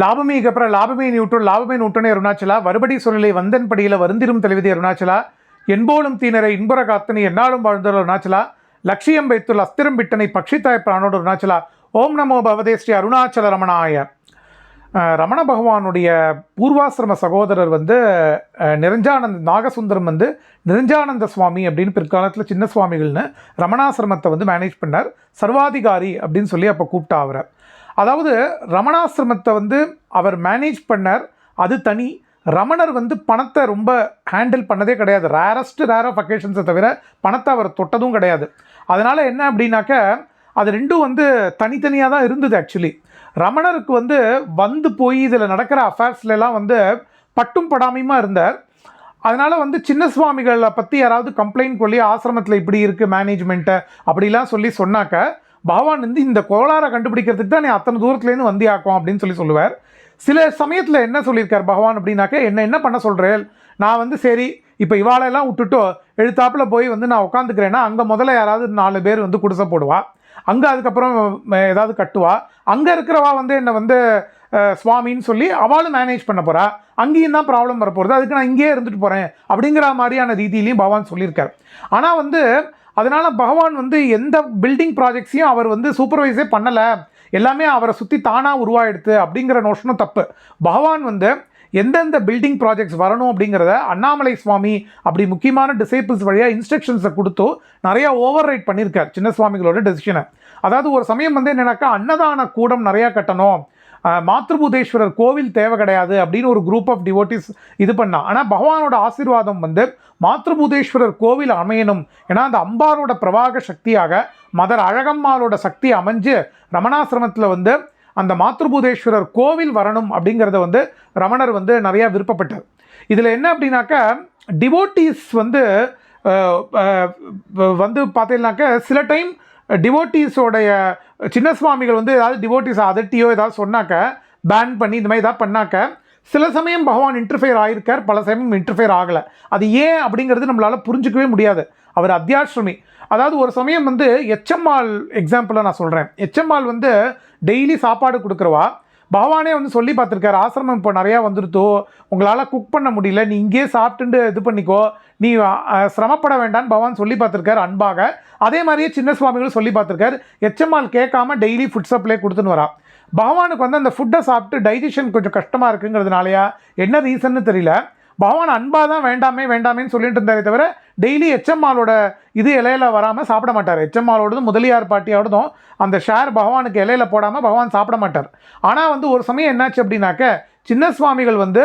லாபமேக்கு அப்புறம் லாபமே நியூட்டன் லாபமே நூட்டனே அருணாச்சலா. வருபடி சூழ்நிலை வந்தன் படியில் வருந்திரும் தலைவிதி அருணாச்சலா. என்போலும் தீனரை இன்புற காத்தனை என்னாலும் வாழ்ந்தோர் அருணாச்சலா. லட்சியம் வைத்துள்ள அஸ்திரம் விட்டனை பக்ஷித்தாய் பிராணோடு அருணாச்சலா. ஓம் நமோ பவதே ஸ்ரீ அருணாச்சல ரமணாய. ரமண பகவானுடைய பூர்வாசிரம சகோதரர் வந்து நிரஞ்சானந்த் நாகசுந்தரம் வந்து நிரஞ்சானந்த சுவாமி அப்படின்னு பிற்காலத்தில் சின்ன சுவாமிகள்னு ரமணாசிரமத்தை வந்து மேனேஜ் பண்ணார். சர்வாதிகாரி அப்படின்னு சொல்லி அப்போ கூப்பிட்டா அவரை. அதாவது ரமணாசிரமத்தை வந்து அவர் மேனேஜ் பண்ணார். அது தனி. ரமணர் வந்து பணத்தை ரொம்ப ஹேண்டில் பண்ணதே கிடையாது. ரேரஸ்ட் ரேர் ஆஃப் அக்கேஷன்ஸை தவிர பணத்தை அவர் தொட்டதும் கிடையாது. அதனால் என்ன அப்படின்னாக்க அது ரெண்டும் வந்து தனித்தனியாக தான் இருந்தது ஆக்சுவலி ரமணருக்கு வந்து வந்து போய் இதில் நடக்கிற அஃபேர்ஸ்லாம் வந்து பட்டும் படாமையுமா இருந்தார். அதனால் வந்து சின்ன சுவாமிகளை பற்றி யாராவது கம்ப்ளைண்ட் கொள்ளி ஆசிரமத்தில் இப்படி இருக்குது மேனேஜ்மெண்ட்டை அப்படிலாம் சொல்லி சொன்னாக்க பகவான் வந்து இந்த கோளாறை கண்டுபிடிக்கிறதுக்கு தான் நீ அத்தனை தூரத்துலேருந்து வந்தியாக்கும் அப்படின்னு சொல்லி சொல்லுவார். சில சமயத்தில் என்ன சொல்லியிருக்கார் பகவான் அப்படின்னாக்க என்ன என்ன பண்ண சொல்கிறேன் நான் வந்து சரி இப்போ இவாளெல்லாம் விட்டுட்டு எழுத்தாப்புல போய் வந்து நான் உட்காந்துக்கிறேன்னா அங்கே முதல்ல யாராவது நாலு பேர் வந்து குடிசை போடுவா. அங்கே அதுக்கப்புறம் ஏதாவது கட்டுவா. அங்கே இருக்கிறவா வந்து என்னை வந்து சுவாமின்னு சொல்லி அவளும் மேனேஜ் பண்ண போகிறா அங்கேயும் தான் ப்ராப்ளம் வரப்போகிறது அதுக்கு நான் இங்கேயே இருந்துட்டு போகிறேன் அப்படிங்கிற மாதிரியான ரீதியிலையும் பகவான் சொல்லியிருக்கார். ஆனால் வந்து அதனால் பகவான் வந்து எந்த பில்டிங் ப்ராஜெக்ட்ஸையும் அவர் வந்து சூப்பர்வைஸே பண்ணலை. எல்லாமே அவரை சுற்றி தானாக உருவாயிடுது அப்படிங்கிற நோஷனும் தப்பு. பகவான் வந்து எந்தெந்த பில்டிங் ப்ராஜெக்ட்ஸ் வரணும் அப்படிங்கிறத அண்ணாமலை சுவாமி அப்படி முக்கியமான டிசைபிள்ஸ் வழியாக இன்ஸ்ட்ரக்ஷன்ஸை கொடுத்து நிறையா ஓவர் ரைட் பண்ணியிருக்கார். சின்ன சுவாமிகளோட டெசிஷனை அதாவது ஒரு சமயம் வந்து என்னென்னாக்கா அன்னதான கூடம் நிறையா கட்டணும். மாத்ருபூதேஸ்வரர் கோவில் தேவை கிடையாது அப்படின்னு ஒரு குரூப் ஆஃப் டிவோட்டிஸ் இது பண்ணால் ஆனால் பகவானோட ஆசீர்வாதம் வந்து மாத்ருபூதேஸ்வரர் கோவில் அமையணும். ஏன்னா அந்த அம்பாரோட பிரவாக சக்தியாக மதர் அழகம்மாளோட சக்தி அமைஞ்சு ரமணாசிரமத்தில் வந்து அந்த மாத்ருபூதேஸ்வரர் கோவில் வரணும் அப்படிங்கிறத வந்து ரமணர் வந்து நிறையா விருப்பப்பட்டார். இதில் என்ன அப்படின்னாக்கா டிவோட்டீஸ் வந்து வந்து பார்த்தீங்கன்னாக்க சில டைம் டிவோட்டீஸோடைய சின்ன சுவாமிகள் வந்து ஏதாவது டிவோட்டீஸ் அதட்டியோ ஏதாவது சொன்னாக்க பேன் பண்ணி இந்த மாதிரி ஏதாவது பண்ணாக்க சில சமயம் பகவான் இன்டர்ஃபியர் ஆகியிருக்கார் பல சமயம் இன்டர்ஃபியர் ஆகலை. அது ஏன் அப்படிங்கிறது நம்மளால் புரிஞ்சிக்கவே முடியாது. அவர் அத்தியாசிரமி. அதாவது ஒரு சமயம் வந்து எச்எம்ஆல் எக்ஸாம்பிளாக நான் சொல்கிறேன் எச்எம்ஆல் வந்து டெய்லி சாப்பாடு கொடுக்குறவா? பகவானே வந்து சொல்லி பார்த்துருக்காரு ஆசிரமம் இப்போ நிறையா வந்துருத்தோ உங்களால் குக் பண்ண முடியல நீ இங்கேயே சாப்பிட்டுண்டு இது பண்ணிக்கோ நீ சிரமப்பட வேண்டாம்னு பகவான் சொல்லி பார்த்துருக்காரு அன்பாக. அதே மாதிரியே சின்ன சுவாமிகளும் சொல்லி பார்த்துருக்காரு. எச்எம்ஆல் கேட்காம டெய்லி ஃபுட் சப்ளை கொடுத்துன்னு வரா. பகவானுக்கு வந்து அந்த ஃபுட்டை சாப்பிட்டு டைஜஷன் கொஞ்சம் கஷ்டமாக இருக்குங்கிறதுனாலயா? என்ன ரீசன்னு தெரியல. பகவான் அன்பாக தான் வேண்டாமே வேண்டாமேன்னு சொல்லிட்டு இருந்தாரே தவிர டெய்லி எச்எம்ஆலோட இது இலையில வராமல் சாப்பிட மாட்டார். எச்எம்ஆலோடதும் முதலியார் பாட்டியோடதும் அந்த ஷேர் பகவானுக்கு இலையில போடாமல் பகவான் சாப்பிட மாட்டார். ஆனால் வந்து ஒரு சமயம் என்னாச்சு அப்படின்னாக்க சின்ன சுவாமிகள் வந்து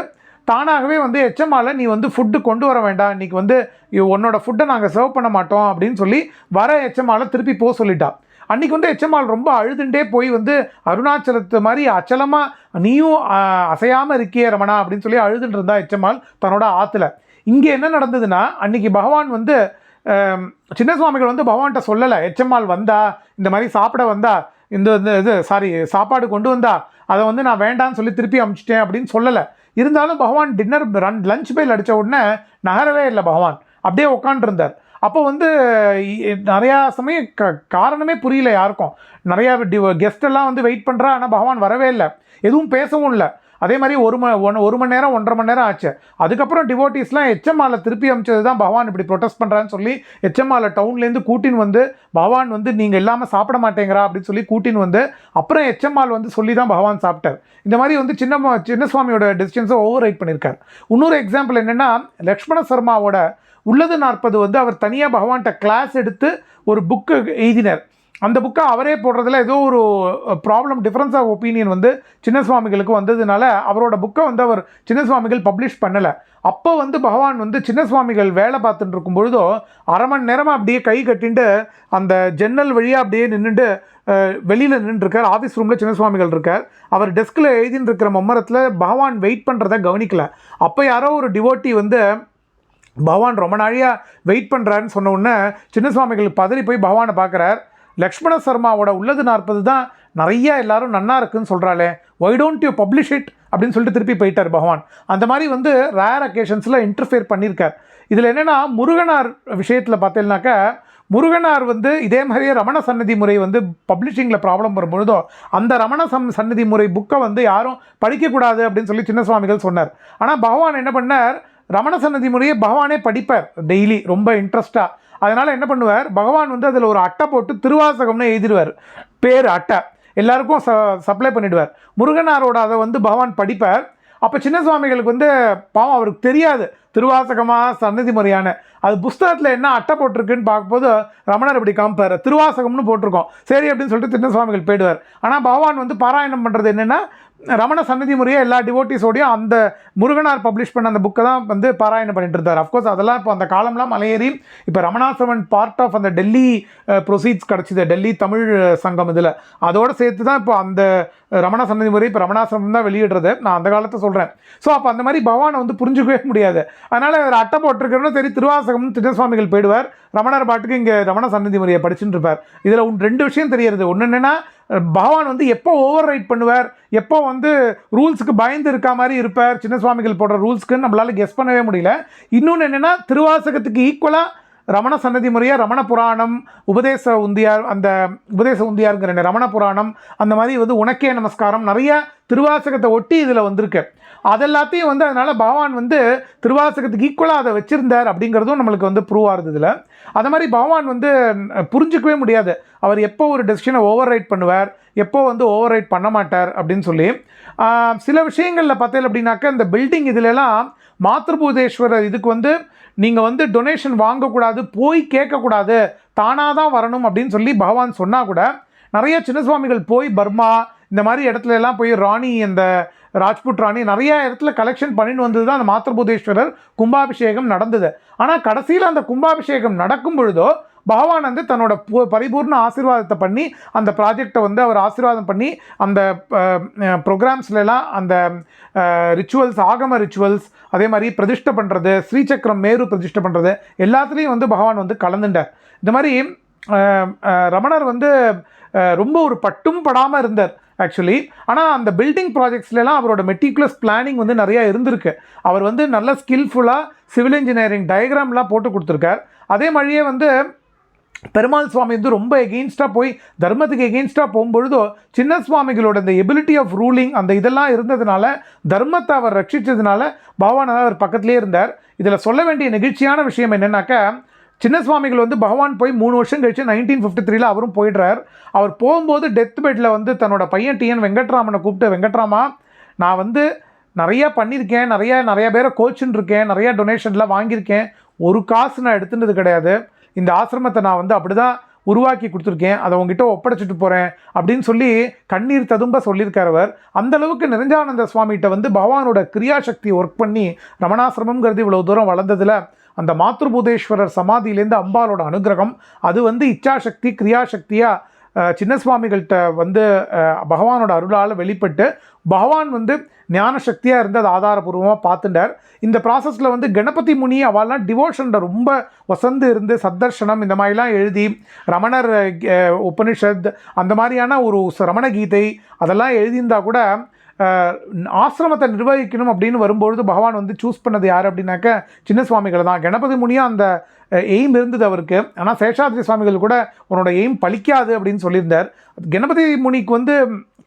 தானாகவே வந்து எச்எம்ஆல நீ வந்து ஃபுட்டு கொண்டு வர வேண்டாம். இன்றைக்கி வந்து உன்னோட ஃபுட்டை நாங்கள் சர்வ் பண்ண மாட்டோம். அப்படின்னு சொல்லி வர எச்எம்ஆல திருப்பி போக சொல்லிட்டா. அன்றைக்கி வந்து எச்எம்ஆல் ரொம்ப அழுதுண்டே போய் வந்து அருணாச்சலத்து மாதிரி அச்சலமாக நீயும் அசையாமல் இருக்கியே ரமணா. அப்படின்னு சொல்லி அழுதுட்டு இருந்தா எச்எம்ஆல் தன்னோட ஆற்றுல இங்கே என்ன நடந்ததுன்னா அன்றைக்கி பகவான் வந்து சின்ன சுவாமிகள் வந்து பகவான்கிட்ட சொல்லலை எச்எம்ஆல் வந்தா இந்த மாதிரி சாப்பிட வந்தா இந்த இந்த இது சாரி சாப்பாடு கொண்டு வந்தா அதை வந்து நான் வேண்டான்னு சொல்லி திருப்பி அமுச்சிட்டேன் அப்படின்னு சொல்லலை. இருந்தாலும் பகவான் டின்னர் ரன் லஞ்ச் பெயில் அடித்த உடனே நகரவே இல்லை பகவான். அப்படியே உட்காண்டிருந்தார் அப்போ வந்து நிறையா சமயம் க காரணமே புரியல யாருக்கும். நிறையா கெஸ்ட் எல்லாம் வந்து வெயிட் பண்ணுறா ஆனால் பகவான் வரவே இல்லை. எதுவும் பேசவும் இல்லை. அதே மாதிரி ஒரு ம ஒன் ஒரு மணி நேரம் ஒன்றரை மணி நேரம் ஆச்சு. அதுக்கப்புறம் டிவோட்டிஸ்லாம் எச்எம்ஆல திருப்பி அமைச்சது தான் பகவான் இப்படி ப்ரொட்டஸ்ட் பண்ணுறான்னு சொல்லி எச்எம்ஆல டவுன்லேருந்து கூட்டின்னு வந்து பகவான் வந்து நீங்கள் இல்லாமல் சாப்பிட மாட்டேங்கிறா அப்படின்னு சொல்லி கூட்டின்னு வந்து அப்புறம் எச்எம்ஆல் வந்து சொல்லி தான் பகவான் சாப்பிட்டார். இந்த மாதிரி வந்து சின்ன சின்ன சுவாமியோட டிஸ்டன்ஸை ஓவர் ரைட் பண்ணியிருக்கார். இன்னொரு எக்ஸாம்பிள் என்னென்னா லக்ஷ்மண சர்மாவோட உள்ளது நாற்பது வந்து அவர் தனியாக பகவான்கிட்ட கிளாஸ் எடுத்து ஒரு புக்கு எழுதினார். அந்த புக்கை அவரே போடுறதுல ஏதோ ஒரு ப்ராப்ளம் டிஃப்ரென்ஸ் ஆஃப் ஒப்பீனியன் வந்து சின்ன சுவாமிகளுக்கு வந்ததுனால அவரோட புக்கை வந்து அவர் சின்ன சுவாமிகள் பப்ளிஷ் பண்ணலை. அப்போ வந்து பகவான் வந்து சின்ன சுவாமிகள் வேலை பார்த்துட்டு இருக்கும் பொழுதோ அரை மணி நேரமாக அப்படியே கை கட்டிண்டு அந்த ஜன்னல் வழியாக அப்படியே நின்றுட்டு வெளியில் நின்றுருக்கார் ஆஃபீஸ் ரூமில் சின்ன சுவாமிகள் இருக்கார். அவர் டெஸ்கில் எழுதின்னு இருக்கிற மம்மரத்தில் பகவான் வெயிட் பண்ணுறத கவனிக்கல. அப்போ யாரோ ஒரு டிவோட்டி வந்து பகவான் ரொம்ப நாழியாக வெயிட் பண்ணுறாருன்னு சொன்ன உடனே சின்ன சுவாமிகள் பதறி போய் பகவானை பார்க்குறார். லக்ஷ்மண சர்மாவோட உள்ளது நாற்பது தான் நிறையா எல்லாரும் நன்னா இருக்குன்னு சொல்கிறாளே why don't you publish it அப்படின்னு சொல்லிட்டு திருப்பி போயிட்டார் பகவான். அந்த மாதிரி வந்து ரேர் அக்கேஷன்ஸில் இன்டர்ஃபியர் பண்ணியிருக்கார். இதில் என்னென்னா முருகனார் விஷயத்தில் பார்த்தீங்கன்னாக்கா முருகனார் வந்து இதே மாதிரியே ரமண சன்னதி முறை வந்து பப்ளிஷிங்கில் ப்ராப்ளம் வரும்பொழுதோ அந்த ரமண சம் சன்னதி முறை புக்கை வந்து யாரும் படிக்கக்கூடாது அப்படின்னு சொல்லி சின்ன சுவாமிகள் சொன்னார். ஆனால் பகவான் என்ன பண்ணார் ரமண சன்னதி முறையை பகவானே படிப்பார் டெய்லி ரொம்ப இன்ட்ரெஸ்ட்டாக அதனால் என்ன பண்ணுவார்? பகவான் வந்து அதில் ஒரு அட்டை போட்டு திருவாசகம்னு எழுதிடுவார். பேர் அட்டை. எல்லாருக்கும் ச சப்ளை பண்ணிடுவார். முருகனாரோட அதை வந்து பகவான் படிப்பார். அப்போ சின்ன சுவாமிகளுக்கு வந்து பாவம் அவருக்கு தெரியாது. திருவாசகமாக சன்னதி முறையான அது புஸ்தகத்தில் என்ன அட்டை போட்டிருக்குன்னு பார்க்கும்போது ரமணர் இப்படி காமிப்பார். திருவாசகம்னு போட்டிருக்கோம். சரி அப்படின்னு சொல்லிட்டு சின்ன சுவாமிகள் போயிடுவார். ஆனால் பகவான் வந்து பாராயணம் பண்ணுறது என்னென்னா ரமண சன்னதி முறையை எல்லா டிவோட்டிஸோடையும் அந்த முருகனார் பப்ளிஷ் பண்ண அந்த புக்கை தான் வந்து பாராயணம் பண்ணிட்டு இருந்தார். அஃப்கோர்ஸ் அதெல்லாம் இப்போ அந்த காலம்லாம் மலையேறி இப்போ ரமணாசவன் பார்ட் ஆஃப் அந்த டெல்லி ப்ரொசீட்ஸ் கிடச்சிது. டெல்லி தமிழ் சங்கம் இதில். அதோடு சேர்த்து தான் இப்போ அந்த ரமண சன்னதி முறை இப்போ ரமணாசிரமம் தான் வெளியிடுறது. நான் அந்த காலத்தை சொல்கிறேன் ஸோ அப்போ அந்த மாதிரி பகவானை வந்து புரிஞ்சுக்கவே முடியாது. அதனால் அவர் அட்டை போட்டிருக்கிறோன்னா சரி திருவாசகம் திட்ட போயிடுவார். ரமணர் பாட்டுக்கு இங்கே ரமண சன்னதி முறையை படிச்சுட்டு இருப்பார். இதில் ரெண்டு விஷயம் தெரியறது. ஒன்று என்னென்னா பகவான் வந்து எப்போ ஓவர் ரைட் பண்ணுவார்? எப்போ வந்து ரூல்ஸுக்கு பயந்து இருக்கா மாதிரி இருப்பார்? சின்ன சுவாமிகள் போடுற ரூல்ஸ்க்குன்னு நம்மளால் கெஸ் பண்ணவே முடியல. இன்னொன்று என்னென்னா திருவாசகத்துக்கு ஈக்குவலாக ரமண சன்னதி முறையாக ரமண புராணம் உபதேச உந்தியார் அந்த உபதேச உந்தியாருங்கிற என்ன, ரமண புராணம் அந்த மாதிரி வந்து உனக்கே நமஸ்காரம் நிறைய திருவாசகத்தை ஒட்டி இதில் வந்திருக்கு. அதெல்லாத்தையும் வந்து அதனால் பகவான் வந்து திருவாசகத்துக்கு ஈக்குவலாக அதை வச்சுருந்தார் அப்படிங்கிறதும் நம்மளுக்கு வந்து ப்ரூவ் ஆகுது இதில் அது மாதிரி பகவான் வந்து புரிஞ்சிக்கவே புரிஞ்சுக்கவே முடியாது. அவர் எப்போ ஒரு டெசிஷனை ஓவர் ரைட் பண்ணுவார் எப்போ வந்து ஓவர் ரைட் பண்ண மாட்டார் அப்படின்னு சொல்லி. சில விஷயங்களில் பார்த்தேன் அப்படின்னாக்கா இந்த பில்டிங் இதிலெல்லாம் மாத்ருபூதேஸ்வரர் இதுக்கு வந்து நீங்கள் வந்து டொனேஷன் வாங்கக்கூடாது போய் கேட்கக்கூடாது தானாக தான் வரணும் அப்படின்னு சொல்லி பகவான் சொன்னால் கூட நிறைய சின்ன சுவாமிகள் போய் பர்மா இந்த மாதிரி இடத்துல எல்லாம் போய் ராணி அந்த ராஜ்புட் ராணி நிறைய இடத்துல கலெக்ஷன் பண்ணிட்டு வந்தது தான் அந்த மாத்திரபூதேஸ்வரர் கும்பாபிஷேகம் நடந்தது. ஆனால் கடைசியில் அந்த கும்பாபிஷேகம் நடக்கும் பொழுதோ பகவான் வந்து தன்னோட பு- பரிபூர்ண ஆசீர்வாதத்தை பண்ணி அந்த ப்ராஜெக்டை வந்து அவர் ஆசீர்வாதம் பண்ணி அந்த ப்ரோக்ராம்ஸ்லாம் அந்த ரிச்சுவல்ஸ் ஆகம ரிச்சுவல்ஸ் அதே மாதிரி பிரதிஷ்டை பண்ணுறது ஸ்ரீசக்கரம் மேரு பிரதிஷ்டை பண்ணுறது எல்லாத்துலேயும் வந்து பகவான் வந்து கலந்துட்டார் இந்த மாதிரி ரமணர் வந்து ரொம்ப ஒரு பட்டும் படாமல் இருந்தார் ஆக்சுவலி ஆனால் அந்த பில்டிங் ப்ராஜெக்ட்ஸ்லாம் அவரோட மெட்டிகுலஸ் பிளானிங் வந்து நிறையா இருந்திருக்கு. அவர் வந்து நல்ல ஸ்கில்ஃபுல்லாக சிவில் இன்ஜினியரிங் டயக்ராம்லாம் போட்டு கொடுத்துருக்கார். அதே மாதிரியே வந்து பெருமாள் சுவாமி வந்து ரொம்ப எகெயின்ஸ்டாக போய் தர்மத்துக்கு எகெயின்ஸ்டாக போகும்பொழுதோ சின்ன சுவாமிகளோட இந்த எபிலிட்டி ஆஃப் ரூலிங் அந்த இதெல்லாம் இருந்ததுனால தர்மத்தை அவர் ரட்சித்ததுனால பகவான் அவர் பக்கத்துலேயே இருந்தார். இதில் சொல்ல வேண்டிய நெகிழ்ச்சியான விஷயம் என்னென்னாக்கா சின்ன சுவாமிகள் வந்து பகவான் போய் மூணு வருஷம் கழிச்சு நைன்டீன் ஃபிஃப்டி த்ரீல அவரும் போயிடுறார். அவர் போகும்போது டெத் பெட்டில் வந்து தன்னோட பையன் டிஎன் வெங்கட்ராமனை கூப்பிட்டு வெங்கட்ராமா நான் வந்து நிறையா பண்ணியிருக்கேன் நிறையா நிறையா பேரை கோச்சுன்னு இருக்கேன் நிறையா டொனேஷன்லாம் வாங்கியிருக்கேன். ஒரு காசு நான் எடுத்துனது கிடையாது. இந்த ஆசிரமத்தை நான் வந்து அப்படி தான் உருவாக்கி கொடுத்துருக்கேன். அதை உங்ககிட்ட ஒப்படைச்சிட்டு போகிறேன் அப்படின்னு சொல்லி கண்ணீர் ததும்ப சொல்லியிருக்கார் அவர். அந்த அளவுக்கு நிரஞ்சானந்த சுவாமிகிட்ட வந்து பகவானோட கிரியாசக்தி ஒர்க் பண்ணி ரமணாசிரமங்கிறது இவ்வளோ தூரம் வளர்ந்ததில் அந்த மாத்ருபூதேஸ்வரர் சமாதியிலேருந்து அம்பாலோட அனுகிரகம் அது வந்து இச்சாசக்தி கிரியாசக்தியாக சின்ன சுவாமிகள்கிட்ட வந்து பகவானோட அருளால் வெளிப்பட்டு பகவான் வந்து ஞான சக்தியாக இருந்து அதை ஆதாரபூர்வமாக பார்த்துட்டார். இந்த ப்ராசஸில் வந்து கணபதி முனி அவள்லாம் டிவோஷனில் ரொம்ப வசந்து இருந்து சத்தர்ஷனம் இந்த மாதிரிலாம் எழுதி ரமணர் உபனிஷத் அந்த மாதிரியான ஒரு ச- ரமண கீதை அதெல்லாம் எழுதியிருந்தா கூட ஆசிரமத்தை நிர்வகிக்கணும் அப்படின்னு வரும்பொழுது பகவான் வந்து சூஸ் பண்ணது யார் அப்படின்னாக்க சின்ன சுவாமிகள் தான். கணபதி முனியும் அந்த எய்ம் இருந்தது அவருக்கு. ஆனால் சேஷாத்ரி சுவாமிகள் கூட உன்னோட எய்ம் பலிக்காது அப்படின்னு சொல்லியிருந்தார். கணபதி முனிக்கு வந்து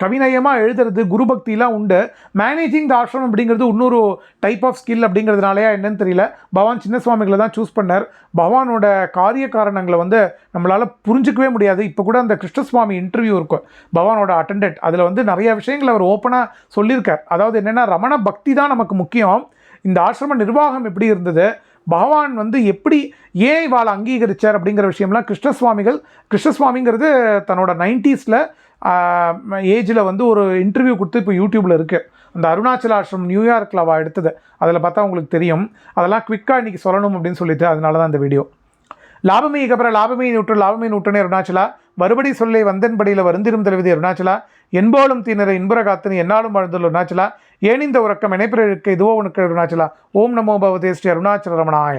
கவிநயமாக எழுதுறது குரு பக்திலாம் உண்டு. மேனேஜிங் த ஆஷ்ரம் அப்படிங்கிறது இன்னொரு டைப் ஆஃப் ஸ்கில் அப்படிங்கிறதுனாலயா என்னன்னு தெரியல. பவான் சின்ன சுவாமிகளை தான் சூஸ் பண்ணார். பவானோட காரிய காரணங்களை வந்து நம்மளால் புரிஞ்சிக்கவே முடியாது. இப்போ கூட அந்த கிருஷ்ணசுவாமி இன்டர்வியூ இருக்கும் பவானோட அட்டெண்டன்ட் அதில் வந்து நிறைய விஷயங்கள் அவர் ஓப்பனாக சொல்லியிருக்கார். அதாவது என்னென்னா ரமண பக்தி தான் நமக்கு முக்கியம். இந்த ஆசிரம நிர்வாகம் எப்படி இருந்தது? பகவான் வந்து எப்படி ஏன் இவாளை அங்கீகரிச்சார் அப்படிங்கிற விஷயம்லாம் கிருஷ்ணசுவாமிகள் கிருஷ்ணசுவாமிங்கிறது தன்னோட நைன்டிஸில் ஏஜில் வந்து ஒரு இன்டர்வியூ கொடுத்து இப்போ யூடியூப்பில் இருக்குது அந்த அருணாச்சல ஆசிரம் நியூயார்க்கில் அவள் எடுத்தது. அதில் பார்த்தா உங்களுக்கு தெரியும். அதெல்லாம் குவிக்காக இன்றைக்கி சொல்லணும் அப்படின்னு சொல்லிட்டு அதனால தான் இந்த வீடியோ லாபமீக்கு அப்புறம் லாபமே நூற்று லாபமே நூற்றனே அருணாச்சலா. மறுபடி சொல்லை வந்தன்படியில் வருந்திரும் தலைவிதி அருணாச்சலா. என்போலும் தீனரை இன்புற காத்தனி என்னாலும் வாழ்ந்துள்ள அருணாச்சலா. ஏனிந்த உறக்கம்? இணைப்பிற்கு இதுவோ உனக்கு அருணாச்சலா. ஓம் நமோ பவதே ஸ்ரீ அருணாச்சல ரமணாய.